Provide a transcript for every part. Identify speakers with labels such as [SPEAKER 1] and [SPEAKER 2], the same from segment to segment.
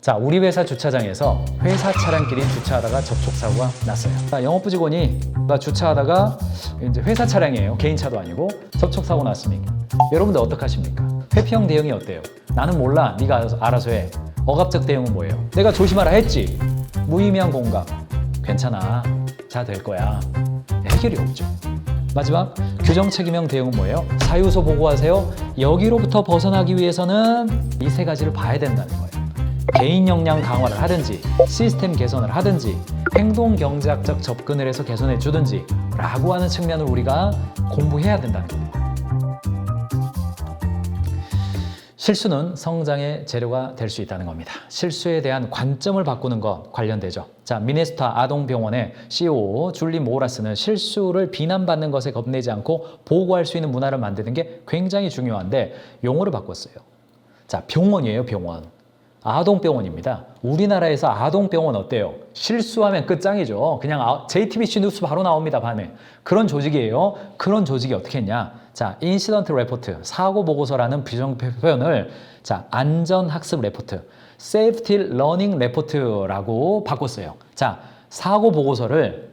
[SPEAKER 1] 자, 우리 회사 주차장에서 회사 차량끼리 주차하다가 접촉사고가 났어요. 자, 영업부 직원이 주차하다가 이제 회사 차량이에요. 개인 차도 아니고 접촉사고 났습니까? 여러분들 어떡하십니까? 회피형 대응이 어때요? 나는 몰라. 네가 알아서- 알아서 해. 억압적 대응은 뭐예요? 내가 조심하라 했지. 무의미한 공감. 괜찮아. 다될 거야. 해결이 없죠. 마지막 규정 책임형 대응은 뭐예요? 사유소 보고하세요. 여기로부터 벗어나기 위해서는 이 세 가지를 봐야 된다는 거예요. 개인 역량 강화를 하든지 시스템 개선을 하든지 행동 경제학적 접근을 해서 개선해 주든지 라고 하는 측면을 우리가 공부해야 된다는 겁니다. 실수는 성장의 재료가 될 수 있다는 겁니다. 실수에 대한 관점을 바꾸는 것 관련되죠. 자, 미네스타 아동병원의 CEO 줄리 모라스는 실수를 비난받는 것에 겁내지 않고 보고할 수 있는 문화를 만드는 게 굉장히 중요한데 용어를 바꿨어요. 자, 병원이에요, 병원. 아동병원입니다. 우리나라에서 아동병원 어때요? 실수하면 끝장이죠. 그냥 아- JTBC 뉴스 바로 나옵니다, 밤에. 그런 조직이에요. 그런 조직이 어떻게 했냐? 자, 인시던트 레포트, 사고 보고서라는 비정 표현을 자, 안전 학습 레포트, 세이프티 러닝 레포트라고 바꿨어요. 자, 사고 보고서를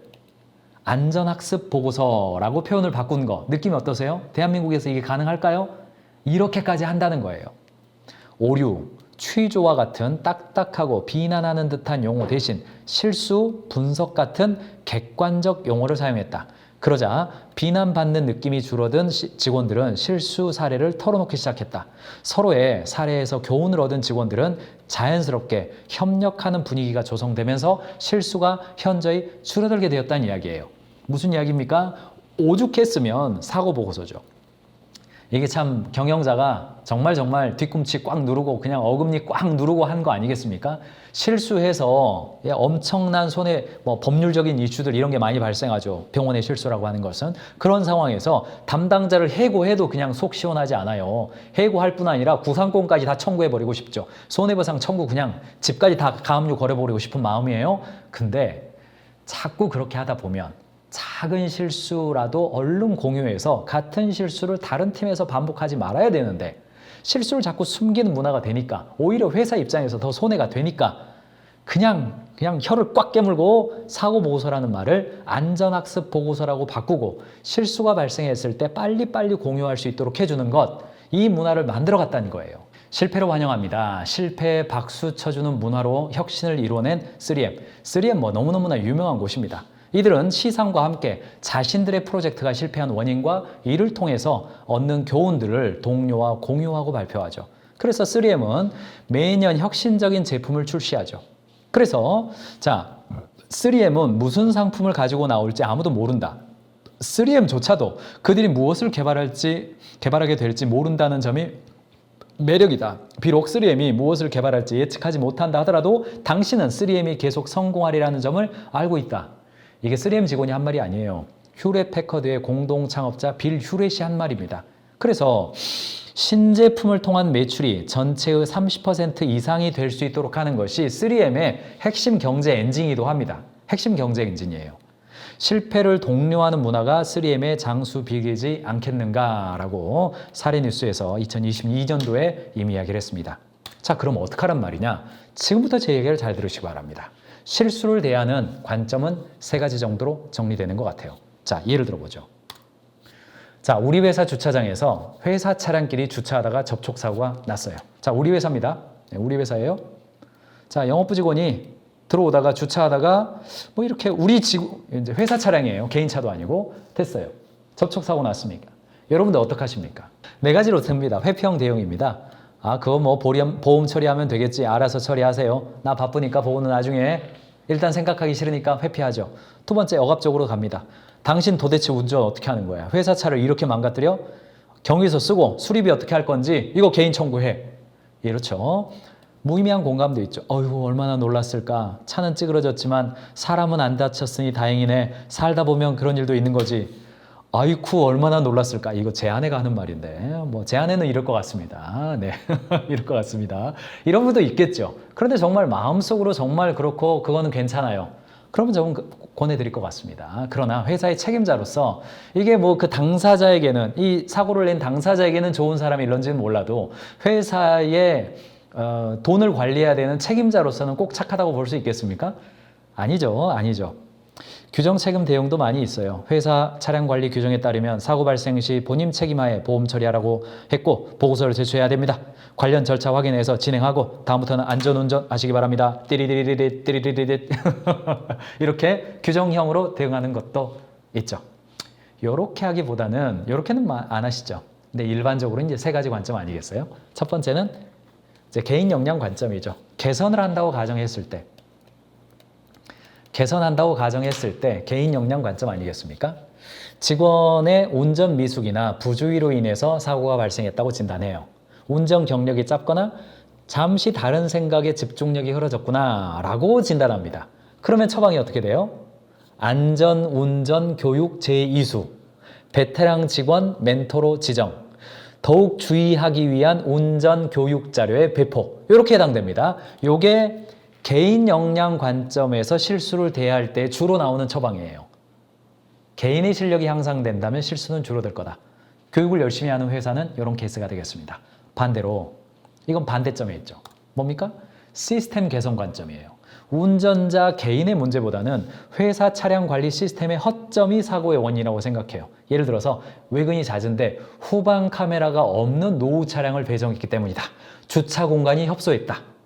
[SPEAKER 1] 안전학습 보고서라고 표현을 바꾼 거 느낌이 어떠세요? 대한민국에서 이게 가능할까요? 이렇게까지 한다는 거예요. 오류, 취조와 같은 딱딱하고 비난하는 듯한 용어 대신 실수, 분석 같은 객관적 용어를 사용했다. 그러자 비난받는 느낌이 줄어든 시- 직원들은 실수 사례를 털어놓기 시작했다. 서로의 사례에서 교훈을 얻은 직원들은 자연스럽게 협력하는 분위기가 조성되면서 실수가 현저히 줄어들게 되었다는 이야기예요. 무슨 이야기입니까? 오죽했으면 사고 보고서죠. 이게 참 경영자가 정말 정말 뒤꿈치 꽉 누르고 그냥 어금니 꽉 누르고 한 거 아니겠습니까? 실수해서 예, 엄청난 손해 뭐 법률적인 이슈들 이런 게 많이 발생하죠. 병원의 실수라고 하는 것은 그런 상황에서 담당자를 해고해도 그냥 속 시원하지 않아요. 해고할 뿐 아니라 구상권까지 다 청구해 버리고 싶죠. 손해배상 청구 그냥 집까지 다 가압류 걸어 버리고 싶은 마음이에요. 근데 자꾸 그렇게 하다 보면 작은 실수라도 얼른 공유해서 같은 실수를 다른 팀에서 반복하지 말아야 되는데 실수를 자꾸 숨기는 문화가 되니까 오히려 회사 입장에서 더 손해가 되니까 그냥 그냥 혀를 꽉 깨물고 사고 보고서라는 말을 안전학습 보고서라고 바꾸고 실수가 발생했을 때 빨리빨리 공유할 수 있도록 해주는 것 이 문화를 만들어 갔다는 거예요. 실패를 환영합니다. 실패에 박수 쳐주는 문화로 혁신을 이뤄낸 3M. 3M 뭐 너무너무나 유명한 곳입니다. 이들은 시상과 함께 자신들의 프로젝트가 실패한 원인과 이를 통해서 얻는 교훈들을 동료와 공유하고 발표하죠. 그래서 3M은 매년 혁신적인 제품을 출시하죠. 그래서 자, 3M은 무슨 상품을 가지고 나올지 아무도 모른다. 3M조차도 그들이 무엇을 개발할지 개발하게 될지 모른다는 점이 매력이다. 비록 3M이 무엇을 개발할지 예측하지 못한다 하더라도 당신은 3M이 계속 성공하리라는 점을 알고 있다. 이게 3M 직원이 한 말이 아니에요. 휴렛 패커드의 공동 창업자 빌 휴렛이 한 말입니다. 그래서 신제품을 통한 매출이 전체의 30% 이상이 될 수 있도록 하는 것이 3M의 핵심 경제 엔진이기도 합니다. 핵심 경제 엔진이에요. 실패를 독려하는 문화가 3M의 장수 비기지 않겠는가라고 사례뉴스에서 2022년도에 이미 이야기를 했습니다. 자, 그럼 어떡하란 말이냐? 지금부터 제 얘기를 잘 들으시기 바랍니다. 실수를 대하는 관점은 세 가지 정도로 정리되는 것 같아요. 자, 예를 들어보죠. 자, 우리 회사 주차장에서 회사 차량끼리 주차하다가 접촉사고가 났어요. 자, 우리 회사입니다. 네, 우리 회사예요. 자, 영업부 직원이 들어오다가 주차하다가 뭐 이렇게 우리 직 이제 회사 차량이에요. 개인 차도 아니고 됐어요. 접촉 사고 났습니까? 여러분들 어떡하십니까? 네 가지로 듭니다. 회피형 대응입니다. 아, 그거 뭐 보험, 보험 처리하면 되겠지. 알아서 처리하세요. 나 바쁘니까 보험은 나중에 일단 생각하기 싫으니까 회피하죠. 두 번째 억압적으로 갑니다. 당신 도대체 운전 어떻게 하는 거야? 회사 차를 이렇게 망가뜨려? 경위서 쓰고 수리비 어떻게 할 건지 이거 개인 청구해. 이렇죠. 무의미한 공감도 있죠. 어휴, 얼마나 놀랐을까. 차는 찌그러졌지만 사람은 안 다쳤으니 다행이네. 살다 보면 그런 일도 있는 거지. 아이쿠, 얼마나 놀랐을까. 이거 제 아내가 하는 말인데. 뭐, 제 아내는 이럴 것 같습니다. 네. 이럴 것 같습니다. 이런 분도 있겠죠. 그런데 정말 마음속으로 정말 그렇고, 그거는 괜찮아요. 그러면 저는 그- 권해드릴 것 같습니다. 그러나 회사의 책임자로서 이게 뭐 그 당사자에게는 이 사고를 낸 당사자에게는 좋은 사람이 일런지는 몰라도 회사의 어, 돈을 관리해야 되는 책임자로서는 꼭 착하다고 볼 수 있겠습니까? 아니죠, 아니죠. 규정 책임 대응도 많이 있어요. 회사 차량 관리 규정에 따르면 사고 발생 시 본인 책임하에 보험 처리하라고 했고 보고서를 제출해야 됩니다. 관련 절차 확인해서 진행하고 다음부터는 안전 운전 하시기 바랍니다. 띠리리리리 띠리리리리 이렇게 규정형으로 대응하는 것도 있죠. 요렇게 하기보다는 요렇게는 마- 안 하시죠. 근데 일반적으로 이제 세 가지 관점 아니겠어요? 첫 번째는 이제 개인 역량 관점이죠. 개선을 한다고 가정했을 때 개선한다고 가정했을 때 개인 역량 관점 아니겠습니까? 직원의 운전 미숙이나 부주의로 인해서 사고가 발생했다고 진단해요. 운전 경력이 짧거나 잠시 다른 생각에 집중력이 흐려졌구나 라고 진단합니다. 그러면 처방이 어떻게 돼요? 안전 운전 교육 제2수 베테랑 직원 멘토로 지정 더욱 주의하기 위한 운전 교육 자료의 배포 이렇게 해당됩니다. 요게 개인 역량 관점에서 실수를 대할 때 주로 나오는 처방이에요. 개인의 실력이 향상된다면 실수는 줄어들 거다. 교육을 열심히 하는 회사는 이런 케이스가 되겠습니다. 반대로 이건 반대점에 있죠. 뭡니까? 시스템 개선 관점이에요. 운전자 개인의 문제보다는 회사 차량 관리 시스템의 허점이 사고의 원인이라고 생각해요. 예를 들어서 외근이 잦은데 후방 카메라가 없는 노후 차량을 배정했기 때문이다. 주차 공간이 협소했다.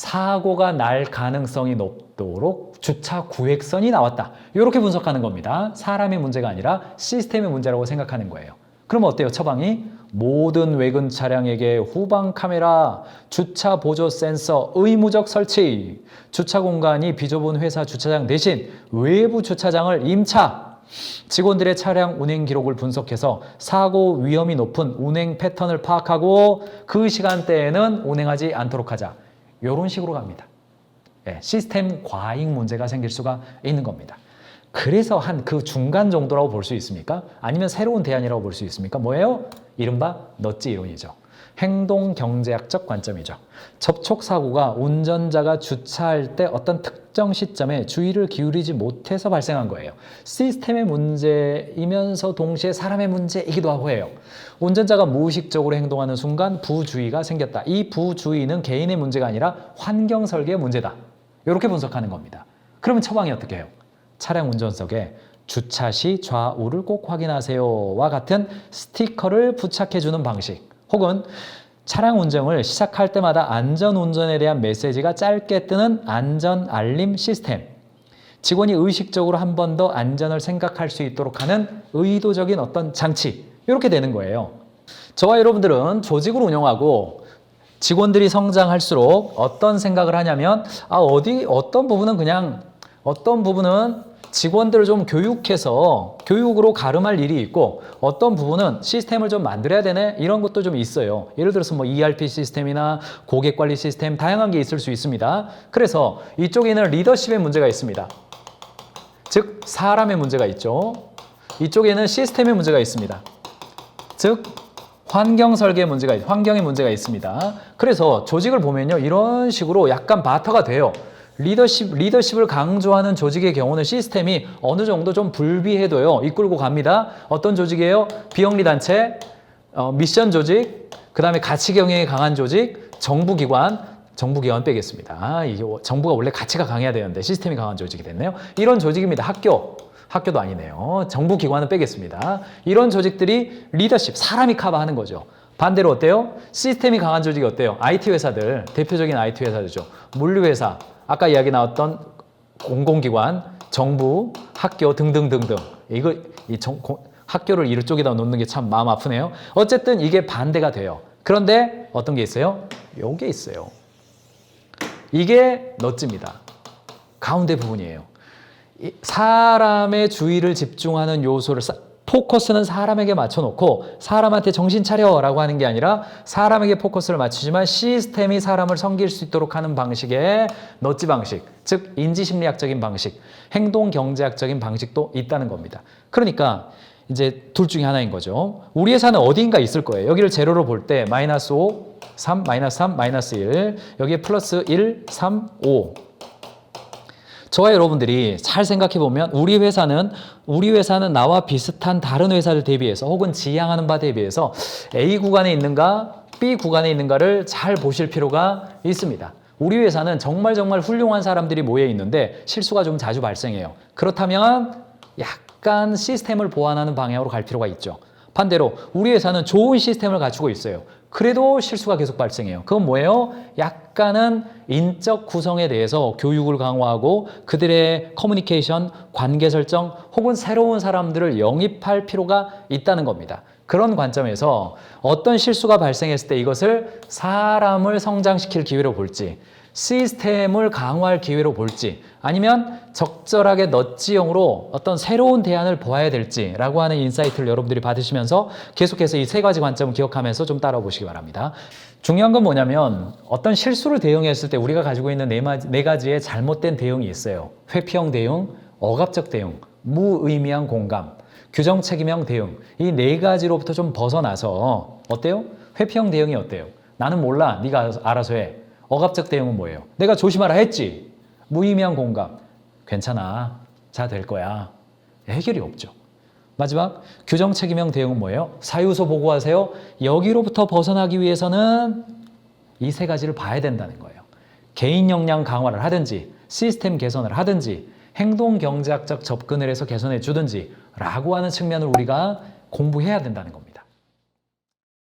[SPEAKER 1] 사고가 날 가능성이 높도록 주차 구획선이 나왔다. 이렇게 분석하는 겁니다. 사람의 문제가 아니라 시스템의 문제라고 생각하는 거예요. 그럼 어때요? 처방이 모든 외근 차량에게 후방 카메라, 주차 보조 센서 의무적 설치, 주차 공간이 비좁은 회사 주차장 대신 외부 주차장을 임차, 직원들의 차량 운행 기록을 분석해서 사고 위험이 높은 운행 패턴을 파악하고 그 시간대에는 운행하지 않도록 하자. 이런 식으로 갑니다. 예, 시스템 과잉 문제가 생길 수가 있는 겁니다. 그래서 한 그 중간 정도라고 볼 수 있습니까? 아니면 새로운 대안이라고 볼 수 있습니까? 뭐예요? 이른바 넛지 이론이죠. 행동 경제학적 관점이죠. 접촉 사고가 운전자가 주차할 때 어떤 특정 시점에 주의를 기울이지 못해서 발생한 거예요. 시스템의 문제이면서 동시에 사람의 문제이기도 하고 해요. 운전자가 무의식적으로 행동하는 순간 부주의가 생겼다. 이 부주의는 개인의 문제가 아니라 환경 설계의 문제다. 이렇게 분석하는 겁니다. 그러면 처방이 어떻게 해요? 차량 운전석에 주차 시 좌우를 꼭 확인하세요와 같은 스티커를 부착해주는 방식 혹은 차량 운전을 시작할 때마다 안전 운전에 대한 메시지가 짧게 뜨는 안전 알림 시스템 직원이 의식적으로 한 번 더 안전을 생각할 수 있도록 하는 의도적인 어떤 장치 이렇게 되는 거예요. 저와 여러분들은 조직을 운영하고 직원들이 성장할수록 어떤 생각을 하냐면 아 어디 어떤 부분은 그냥 어떤 부분은 직원들을 좀 교육해서 교육으로 가름할 일이 있고 어떤 부분은 시스템을 좀 만들어야 되네 이런 것도 좀 있어요. 예를 들어서 뭐 ERP 시스템이나 고객 관리 시스템 다양한 게 있을 수 있습니다. 그래서 이쪽에는 리더십의 문제가 있습니다. 즉 사람의 문제가 있죠. 이쪽에는 시스템의 문제가 있습니다. 즉 환경 설계 문제가 있, 환경의 문제가 있습니다. 그래서 조직을 보면요 이런 식으로 약간 바터가 돼요. 리더십 리더십을 강조하는 조직의 경우는 시스템이 어느 정도 좀 불비해도요 이끌고 갑니다. 어떤 조직이에요? 비영리 단체, 어, 미션 조직, 그 다음에 가치 경영이 강한 조직, 정부기관, 정부기관 빼겠습니다. 아, 이게 정부가 원래 가치가 강해야 되는데 시스템이 강한 조직이 됐네요. 이런 조직입니다. 학교. 학교도 아니네요. 정부 기관은 빼겠습니다. 이런 조직들이 리더십, 사람이 커버하는 거죠. 반대로 어때요? 시스템이 강한 조직이 어때요? IT 회사들, 대표적인 IT 회사들죠. 물류회사, 아까 이야기 나왔던 공공기관, 정부, 학교 등등등등. 이거 이 정, 고- 학교를 이쪽에다 놓는 게 참 마음 아프네요. 어쨌든 이게 반대가 돼요. 그런데 어떤 게 있어요? 요게 있어요. 이게 넛집니다. 가운데 부분이에요. 이 사람의 주의를 집중하는 요소를 사- 포커스는 사람에게 맞춰놓고 사람한테 정신 차려라고 하는 게 아니라 사람에게 포커스를 맞추지만 시스템이 사람을 섬길 수 있도록 하는 방식의 넛지 방식, 즉 인지심리학적인 방식, 행동 경제학적인 방식도 있다는 겁니다. 그러니까 이제 둘 중에 하나인 거죠. 우리 회사는 어디인가 있을 거예요. 여기를 제로로 볼 때 마이너스 5, 3, 마이너스 3, 마이너스 1, 여기에 플러스 1, 3, 5. 저와 여러분들이 잘 생각해 보면 우리 회사는 우리 회사는 나와 비슷한 다른 회사를 대비해서 혹은 지향하는 바 대비해서 A 구간에 있는가 B 구간에 있는가를 잘 보실 필요가 있습니다. 우리 회사는 정말 정말 훌륭한 사람들이 모여 있는데 실수가 좀 자주 발생해요. 그렇다면 약간 시스템을 보완하는 방향으로 갈 필요가 있죠. 반대로 우리 회사는 좋은 시스템을 갖추고 있어요. 그래도 실수가 계속 발생해요. 그건 뭐예요? 약간은 인적 구성에 대해서 교육을 강화하고 그들의 커뮤니케이션, 관계 설정 혹은 새로운 사람들을 영입할 필요가 있다는 겁니다. 그런 관점에서 어떤 실수가 발생했을 때 이것을 사람을 성장시킬 기회로 볼지 시스템을 강화할 기회로 볼지 아니면 적절하게 넛지형으로 어떤 새로운 대안을 보아야 될지라고 하는 인사이트를 여러분들이 받으시면서 계속해서 이 세 가지 관점을 기억하면서 좀 따라와 보시기 바랍니다. 중요한 건 뭐냐면 어떤 실수를 대응했을 때 우리가 가지고 있는 네, 마- 네 가지의 잘못된 대응이 있어요. 회피형 대응, 억압적 대응, 무의미한 공감, 규정 책임형 대응 이 네 가지로부터 좀 벗어나서 어때요? 회피형 대응이 어때요? 나는 몰라 네가 알아서 해 억압적 대응은 뭐예요? 내가 조심하라 했지. 무의미한 공감. 괜찮아. 잘 될 거야. 해결이 없죠. 마지막 규정 책임형 대응은 뭐예요? 사유서 보고하세요. 여기로부터 벗어나기 위해서는 이 세 가지를 봐야 된다는 거예요. 개인 역량 강화를 하든지 시스템 개선을 하든지 행동 경제학적 접근을 해서 개선해 주든지 라고 하는 측면을 우리가 공부해야 된다는 겁니다.